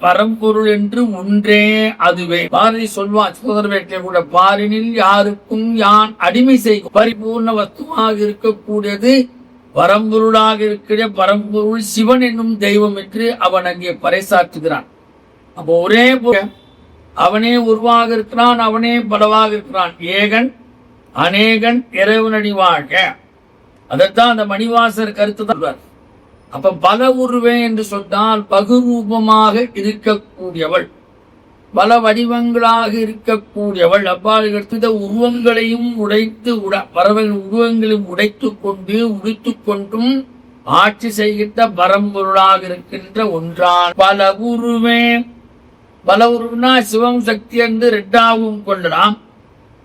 பரம்பொருள் என்று ஒன்றே அதுவே. பாரதி சொல்வான் சோதரவேட்டை கூட பாரினில் யாருக்கும் யான் அடிமை செய்யும் பரிபூர்ண வஸ்துவாக இருக்கக்கூடியது பரம்பொருளாக இருக்கிற பரம்பொருள் சிவன் என்னும் தெய்வம் என்று அவன் அங்கே பறைசாற்றுகிறான். அப்போ ஒரே அவனே உருவாக இருக்கிறான் அவனே பலவாக இருக்கிறான். ஏகன் அநேகன் இறைவனடி வாழ்க அதைத்தான் அந்த மணிவாசர் கருத்து தான் அப்ப பல உருவே என்று சொன்னால் பகுரூபமாக இருக்கக்கூடியவள். பல வடிவங்களாக இருக்கக்கூடியவள். அவ்வாறு எடுத்த உருவங்களையும் உடைத்து உட பறவை உருவங்களையும் உடைத்து கொண்டு உடுத்து கொண்டும் ஆட்சி செய்கின்ற பரம்பொருளாக இருக்கின்ற ஒன்றான். பல உருவே பல உருவனா சிவம் சக்தி என்று ரெண்டாகவும் கொள்ளலாம்.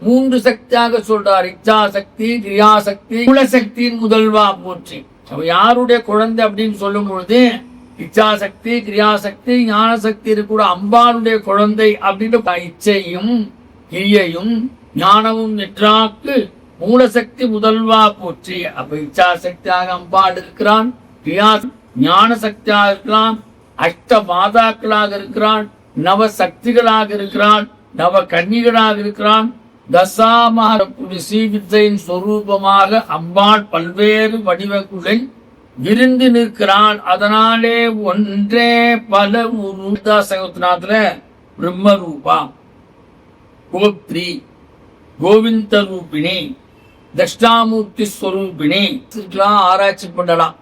மூன்று சக்தியாக சொல்றார். இச்சா சக்தி கிரியாசக்தி குலசக்தியின் முதல்வா போற்றி. அப்ப யாருடைய குழந்தை அப்படின்னு சொல்லும் பொழுது இச்சாசக்தி கிரியாசக்தி ஞானசக்தி இருக்கக்கூட அம்பாளுடைய குழந்தை அப்படின்னு இச்சையும் கிரியையும் ஞானமும் நெற்றாக்கு மூலசக்தி முதல்வா போற்றி. அப்ப இச்சாசக்தியாக அம்பாள் இருக்கிறான் கிரியா ஞான சக்தியாக இருக்கிறான் அஷ்ட மாதாக்களாக இருக்கிறான் நவ சக்திகளாக இருக்கிறான் நவ கன்னிகளாக இருக்கிறான் தசாமகர வித்தையின் சொரூபமாக அம்பாள் பல்வேறு வடிவங்களில் விருந்து நிற்கிறாள். அதனாலே ஒன்றே பல உருதா சகோத்நாத்துல பிரம்ம ரூபா கோத்ரி கோவிந்த ரூபிணி தஷ்டாமூர்த்தி ஸ்வரூபிணி ஆராய்ச்சி பண்ணலாம்.